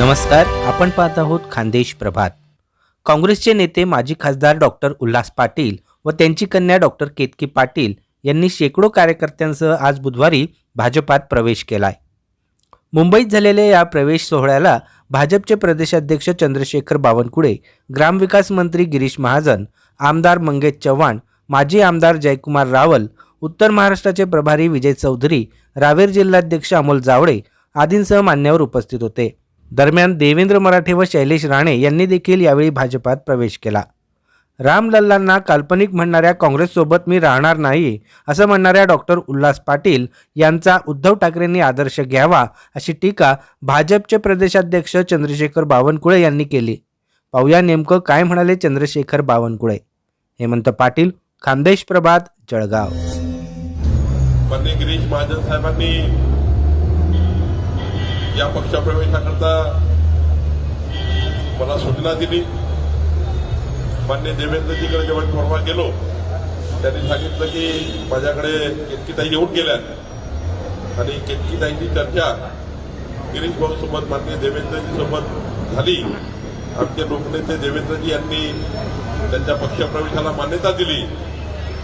नमस्कार आपण पाहत आहोत खानदेश प्रभात. काँग्रेसचे नेते माजी खासदार डॉक्टर उल्हास पाटील व त्यांची कन्या डॉक्टर केतकी पाटील यांनी शेकडो कार्यकर्त्यांसह आज बुधवारी भाजपात प्रवेश केलाय. मुंबईत झालेल्या या प्रवेश सोहळ्याला भाजपचे प्रदेशाध्यक्ष चंद्रशेखर बावनकुळे ग्रामविकास मंत्री गिरीश महाजन आमदार मंगेश चव्हाण माजी आमदार जयकुमार रावल उत्तर महाराष्ट्राचे प्रभारी विजय चौधरी रावेर जिल्हाध्यक्ष अमोल जावळे आदींसह मान्यवर उपस्थित होते. दरम्यान देवेंद्र मराठे व शैलेश राणे यांनी देखील यावेळी भाजपात प्रवेश केला. रामलल्लांना काल्पनिक म्हणणाऱ्या काँग्रेससोबत मी राहणार नाही असं म्हणणाऱ्या डॉक्टर उल्हास पाटील यांचा उद्धव ठाकरेंनी आदर्श घ्यावा अशी टीका भाजपचे प्रदेशाध्यक्ष चंद्रशेखर बावनकुळे यांनी केली. पाहूया नेमकं काय म्हणाले चंद्रशेखर बावनकुळे. हेमंत पाटील खानदेश प्रभात जळगाव. या पक्षप्रवेशाकरता मला सूचना दिली. मान्य देवेंद्रजीकडे जेव्हा परवा गेलो त्यांनी सांगितलं की माझ्याकडे केतकीताई येऊन गेल्या. आणि केतकीताईची चर्चा गिरीश भाऊ सोबत मान्य देवेंद्रजी सोबत झाली. आमचे लोकनेते देवेंद्रजी यांनी त्यांच्या पक्षप्रवेशाला मान्यता दिली.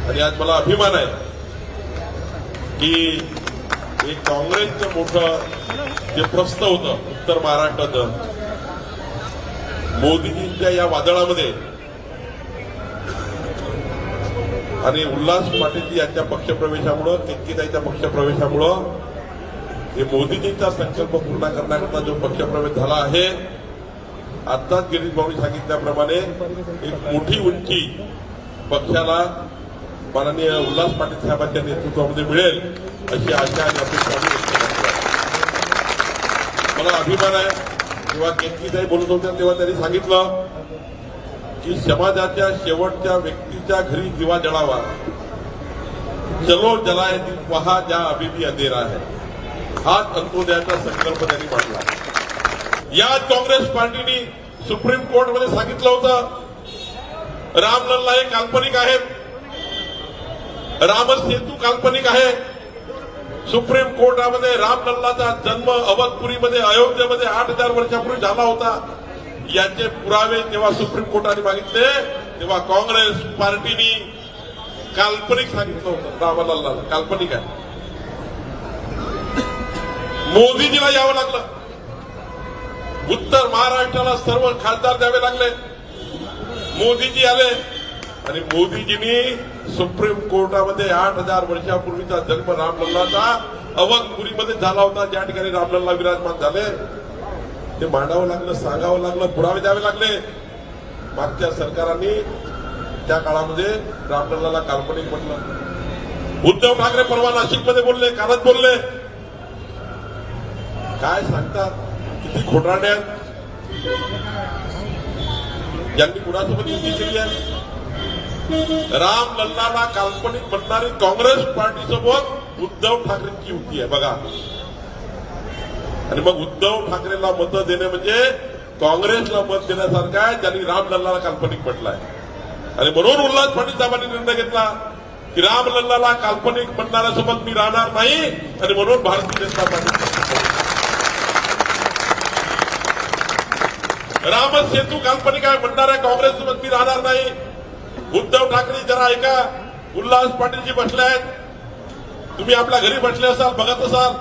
आणि आज मला अभिमान आहे की एक काँग्रेसचं मोठं जे प्रस्थ होतं उत्तर महाराष्ट्राचं मोदीजींच्या या वादळामध्ये आणि उल्हास पाटील यांच्या पक्षप्रवेशामुळं केतकीताईच्या पक्षप्रवेशामुळं हे मोदीजींचा संकल्प पूर्ण करण्याकरता जो पक्षप्रवेश झाला आहे आत्ताच गिरीश भाऊनी सांगितल्याप्रमाणे एक मोठी उंची पक्षाला माननीय उल्हास पाटील साहेबांच्या नेतृत्वामध्ये मिळेल अशी आशा आणि अपेक्षा मला अभिमान आहे जेव्हा केतकीताई बोलत होत्या तेव्हा त्यांनी सांगितलं की समाजाच्या शेवटच्या व्यक्तीच्या घरी दिवा जळावा. चलो जलाय पहा ज्या अभिभी अंधेरा आहे हाच अंत्योदयाचा संकल्प त्यांनी मांडला. याच काँग्रेस पार्टीने सुप्रीम कोर्टमध्ये सांगितलं होतं रामलल्ला हे काल्पनिक आहेत. राम सेतू काल्पनिक आहे. सुप्रीम कोर्टामध्ये रामलल्लाचा जन्म अवधपुरीमध्ये अयोध्येमध्ये आठ हजार वर्षापूर्वी झाला होता. याचे पुरावे जेव्हा सुप्रीम कोर्टाने मागितले. तेव्हा काँग्रेस पार्टीनी काल्पनिक सांगितलं होतं रामलल्ला काल्पनिक आहे. मोदीजीला यावं लागलं. उत्तर महाराष्ट्राला सर्व खासदार द्यावे लागले. मोदीजी आले. आणि मोदीजींनी सुप्रीम कोर्टामध्ये आठ हजार वर्षापूर्वीचा जन्म रामलल्लाचा अवधपुरीमध्ये झाला होता. ज्या ठिकाणी रामलल्ला विराजमान झाले ते मांडावं लागलं सांगावं लागलं पुरावे द्यावे लागले. मागच्या सरकारांनी त्या काळामध्ये रामलल्लाला काल्पनिक म्हटलं. उद्धव ठाकरे परवा नाशिकमध्ये बोलले कालच बोलले. काय सांगतात? किती खोटारडे आहेत. ज्यांनी कुणासोबत युती केली आहे? राम लल्लाला काल्पनिक म्हणणारी काँग्रेस पार्टी सोबत उद्धव ठाकरेंची युती आहे बघा. आणि मग उद्धव ठाकरेला मतं देणे म्हणजे काँग्रेसला मत देण्यासारखं आहे ज्यांनी राम लल्लाला काल्पनिक म्हटलंय. आणि म्हणून उल्हास पाटील साहेबांनी निर्णय घेतला की राम लल्लाला काल्पनिक म्हणणाऱ्यासोबत मी राहणार नाही आणि म्हणून भारतीय जनता पार्टी रामच सेतू काल्पनिक आहे म्हणणाऱ्या काँग्रेससोबत मी राहणार नाही. उद्धव ठाकरे जरा ऐका. उल्हास पाटीलजी बसले आहेत. तुम्ही आपल्या घरी बसले असाल बघत असाल.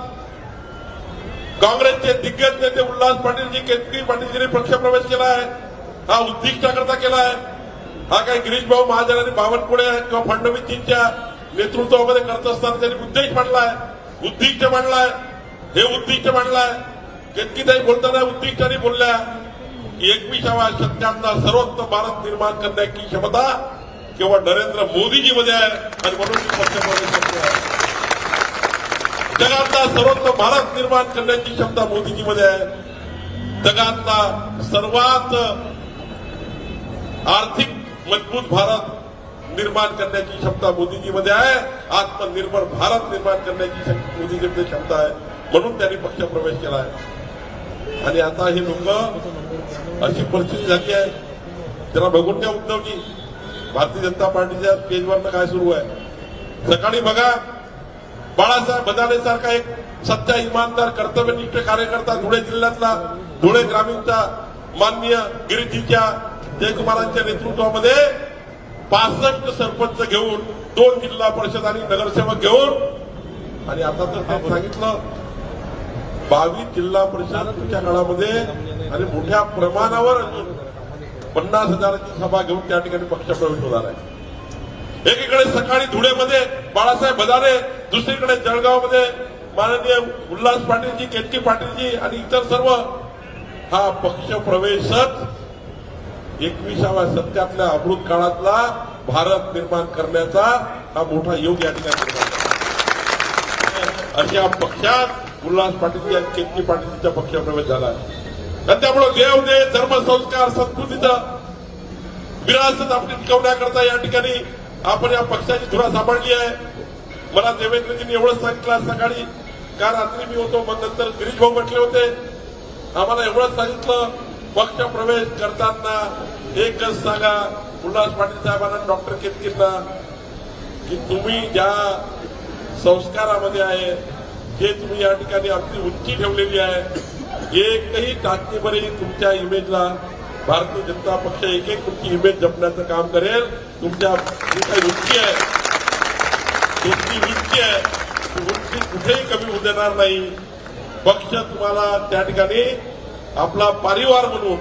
काँग्रेसचे दिग्गज नेते उल्हास पाटीलजी केतकी पाटीलजींनी पक्षप्रवेश केला आहे. हा उद्दिष्टाकरता केला आहे. हा काही गिरीश भाऊ महाजन आणि बावनकुळे किंवा फडणवीसजींच्या नेतृत्वामध्ये करत असताना त्यांनी उद्देश मांडलाय उद्दिष्ट मांडलाय हे उद्दिष्ट मांडलाय केतकीताई बोलताना उद्दिष्टाने बोलल्या की एकविसाव्या शतकातला सर्वोत्तम भारत निर्माण करण्याची क्षमता किंवा नरेंद्र मोदीजीमध्ये आहे आणि म्हणून मी पक्षप्रवेश आहे जगातला सर्वोत्तम भारत निर्माण करण्याची क्षमता मोदीजीमध्ये आहे. जगातला सर्वात आर्थिक मजबूत भारत निर्माण करण्याची क्षमता मोदीजीमध्ये आहे. आत्मनिर्भर भारत निर्माण करण्याची क्षम- मोदीजीमध्ये क्षमता आहे. म्हणून त्यांनी पक्षप्रवेश केला आहे. आणि आता हे लोक अशी परिस्थिती झाली आहे. त्याला बघून द्या उद्धवजी. भारतीय जनता पार्टीच्या पेजवरनं काय सुरू आहे? सकाळी बघा बाळासाहेब बदाने सारखा एक सच्चा इमानदार कर्तव्यनिष्ठ कार्यकर्ता धुळे जिल्ह्यातला धुळे ग्रामीणचा माननीय गिरीजीच्या जयकुमारांच्या नेतृत्वामध्ये पासष्ट सरपंच घेऊन दोन जिल्हा परिषद आणि नगरसेवक घेऊन आणि आता तर त्यांनी सांगितलं बावीस जिल्हा परिषद काळामध्ये आणि मोठ्या प्रमाणावर अजून पन्नास हजाराची सभा घेऊन त्या ठिकाणी पक्षप्रवेश होणार आहे. एकीकडे सकाळी धुळेमध्ये बाळासाहेब बदारे दुसरीकडे जळगावमध्ये माननीय उल्हास पाटीलजी केतकी पाटीलजी आणि इतर सर्व हा पक्ष प्रवेशच एकविसाव्या सत्यातल्या अमृत काळातला भारत निर्माण करण्याचा हा मोठा योग या ठिकाणी अशा पक्षात उल्हास पाटीलजी आणि केतकी पाटीलचा पक्षप्रवेश झाला आहे. आणि त्यामुळे देव दे धर्मसंस्कार संस्कृतीचं विरासत आपली टिकवण्याकरता या ठिकाणी आपण या पक्षाची धुरा सांभाळली आहे. मला देवेंद्रजींनी एवढंच सांगितलं आज सकाळी का रात्री मी होतो मग नंतर गिरीश भाऊ म्हटले होते. आम्हाला एवढंच सांगितलं पक्ष प्रवेश करताना एकच सांगा उल्हास पाटील साहेबांना डॉक्टर केतकींना की तुम्ही ज्या संस्कारामध्ये आहे जे तुम्ही या ठिकाणी आपली उंची ठेवलेली आहे. एकही टाचणीभरही तुमच्या इमेजला भारतीय जनता पक्ष एक एक तुमची इमेज जपण्याचं काम करेल. तुमच्या युक्ती काही आहे. तुमची युक्ती आहे. ती कुठेही कमी होऊ देणार नाही. पक्ष तुम्हाला त्या ठिकाणी आपला परिवार म्हणून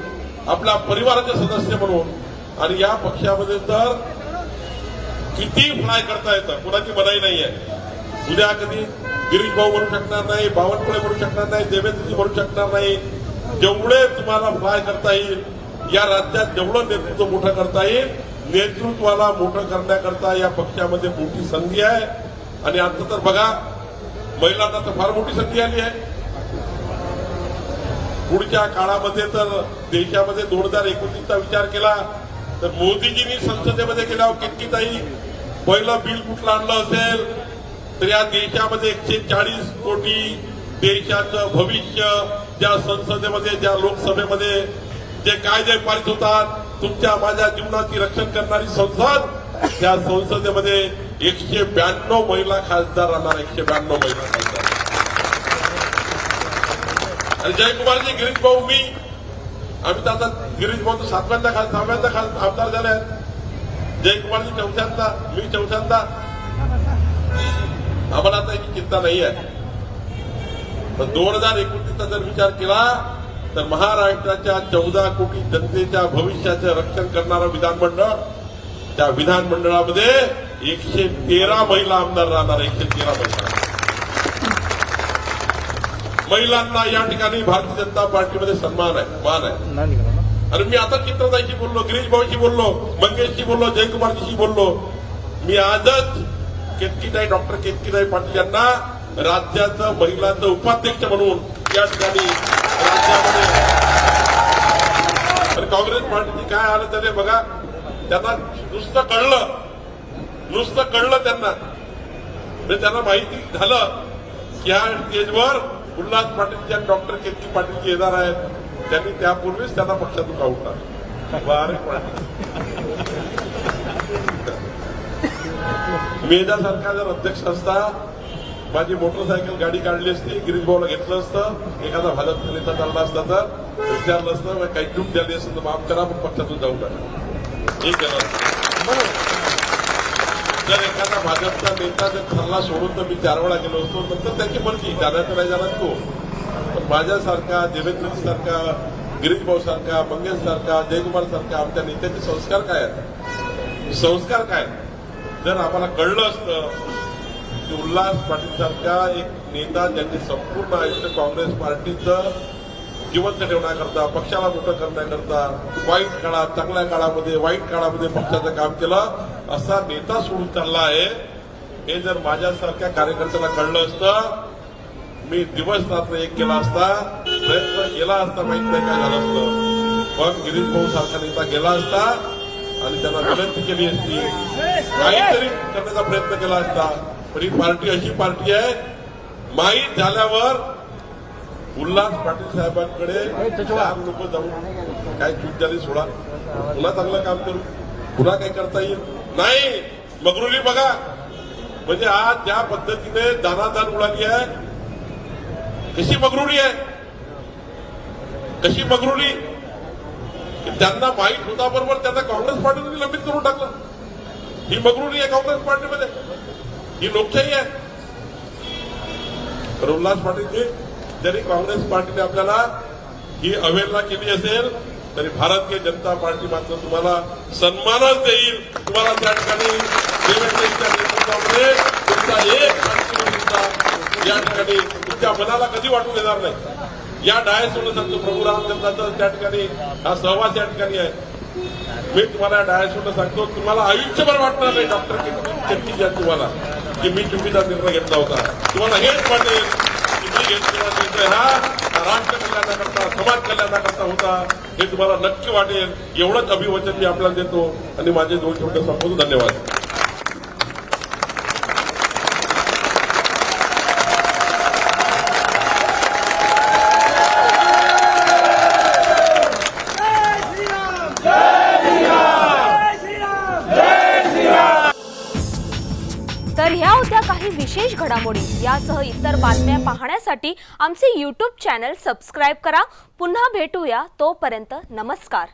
आपल्या परिवाराचे सदस्य म्हणून आणि या पक्षामध्ये तर किती फ्लाय करता येतं? कुणाची मनाई नाही आहे उद्या कधी गिरीश भाऊ म्हणू शकणार नाही बावनकुळे म्हणू शकणार नाही देवेंद्रजी म्हणू शकणार नाही. जेवढे तुम्हाला फ्लाय करता येईल या राज्यात जेवढं नेतृत्व मोठं करता येईल नेतृत्वाला मोठं करण्याकरता या पक्षामध्ये मोठी संधी आहे. आणि आता तर बघा महिलांना तर फार मोठी संधी आली आहे. पुढच्या काळामध्ये तर देशामध्ये दोन हजार एकोणतीसचा विचार केला तर मोदीजींनी संसदेमध्ये गेल्यावर कितकी ताई पहिलं बिल कुठलं आणलं असेल? तर या देशामध्ये एकशे चाळीस कोटी देशाचं भविष्य ज्या संसदेमध्ये ज्या लोकसभेमध्ये जे कायदे पारित होतात तुमच्या माझ्या जीवनाची रक्षण करणारी संसद त्या संसदेमध्ये एकशे ब्याण्णव महिला खासदार राहणार एकशे ब्याण्णव महिला खासदार. आणि जयकुमारजी गिरीश भाऊ मी आम्ही तर आता गिरीश भाऊ सातव्यांदा खास सहाव्यांदा खास आमदार झाले आहेत. जयकुमारजी चौथ्यांदा मी चौथ्यांदा. आम्हाला आता याची चिंता नाही आहे. पण दोन हजार एकोणतीसचा जर विचार केला तर महाराष्ट्राच्या चौदा कोटी जनतेच्या भविष्याचं रक्षण करणारं विधानमंडळ त्या विधानमंडळामध्ये एकशे तेरा महिला आमदार राहणार एकशे तेरा महिला. महिलांना या ठिकाणी भारतीय जनता पार्टीमध्ये सन्मान आहे मान आहे. आणि मी आता चित्रताईशी बोललो गिरीश भाऊशी बोललो मंगेशशी बोललो जयकुमारजीशी बोललो. मी आजच केतकीताई डॉक्टर केतकीताई पाटील यांना राज्याचं महिलांचं उपाध्यक्ष म्हणून या ठिकाणी राज्यामध्ये काँग्रेस पार्टीची काय आलं त्याने बघा. त्यांना नुसतं कळलं. नुसतं कळलं त्यांना. म्हणजे त्यांना माहिती झालं की ह्या स्टेजवर उल्हास पाटील ज्या डॉक्टर केतकी पाटील येणार आहेत. त्यांनी त्यापूर्वीच त्यांना पक्षातून काढून टाकलं. बारे पाटील मेधासारखा जर अध्यक्ष असता माझी मोटरसायकल गाडी काढली असती गिरीश भाऊला घेतलं असतं एखादा भाजप नेता चालला असता तर विचारलं असतं "मग काही चूक झाली असेल तर माफ करा पण पक्षातून जाऊ नका. हे केलं जर एखादा भाजपचा नेता जर ठरला सोडून तर मी चार वेळा गेलो असतो नंतर त्याची मर्जी जाण्याचं नाही जाणार तो. पण माझ्यासारखा देवेंद्र सारखा गिरीश भाऊ सारखा मंगेश सारखा जयकुमार सारखा आमच्या नेत्याचे संस्कार काय आहेत? संस्कार काय जर आम्हाला कळलं असतं की उल्हास पाटील सारखा एक नेता ज्यांनी संपूर्ण आयुष्य काँग्रेस पार्टीचं जिवंत ठेवण्याकरता पक्षाला मोठं करण्याकरता वाईट काळात चांगल्या काळामध्ये वाईट काळामध्ये पक्षाचं काम केलं असा नेता सोडून चालला आहे हे जर माझ्यासारख्या कार्यकर्त्याला कळलं असतं मी दिवस रात्र एक केला असता प्रयत्न केला असता माहीत नाही काय झालं असतं. पण गिरीश भाऊ सारखा नेता गेला असता आणि त्यांना विनंती केली असती. काहीतरी करण्याचा प्रयत्न केला असता. पण ही पार्टी अशी पार्टी आहे. माहीत झाल्यावर उल्हास पाटील साहेबांकडे चार लोक जाऊन काय चूक झाली सोडा. पुन्हा चांगलं काम करू. पुन्हा काय करता येईल? नाही. मगरुली बघा. म्हणजे आज ज्या पद्धतीने दानादान उडाली आहे कशी मगरुरी आहे? कशी मगरुरी की त्यांना माहीत होता बरोबर त्यांना काँग्रेस पार्टीने निलंबित करून टाकलं. ही मगरुरी आहे काँग्रेस पार्टीमध्ये. ही लोकशाही आहे. तर पाटीलजी जरी काँग्रेस पार्टीने आपल्याला ही अवहेलना केली असेल तरी भारतीय जनता पार्टी मात्र तुम्हाला सन्मानच देईल. तुम्हाला त्या ठिकाणी देवेंद्रजीच्या नेतृत्वामध्ये तुमचा एक या ठिकाणी तुमच्या मनाला कधी वाटू देणार नाही. या डायसवरून सांगतो प्रभू रामचंद्राचा त्या ठिकाणी हा सहवास या ठिकाणी आहे. मी तुम्हाला डायसवरून सांगतो तुम्हाला आयुष्यभर वाटणार नाही डॉक्टर चटकी द्या तुम्हाला की मी चुकीचा निर्णय घेतला होता. तुम्हाला हेच वाटेल की मी घेतलेला निर्णय हा राष्ट्र कल्याणाकरता समाज कल्याणाकरता होता. हे तुम्हाला नक्की वाटेल. एवढंच अभिवचन मी आपल्याला देतो. आणि माझे दोन शब्द संपवतो. धन्यवाद. घडामोडी यासह इतर बातम्या पाहण्यासाठी आमचे यूट्यूब चॅनल सबस्क्राईब करा. पुन्हा भेटूया तोपर्यंत नमस्कार.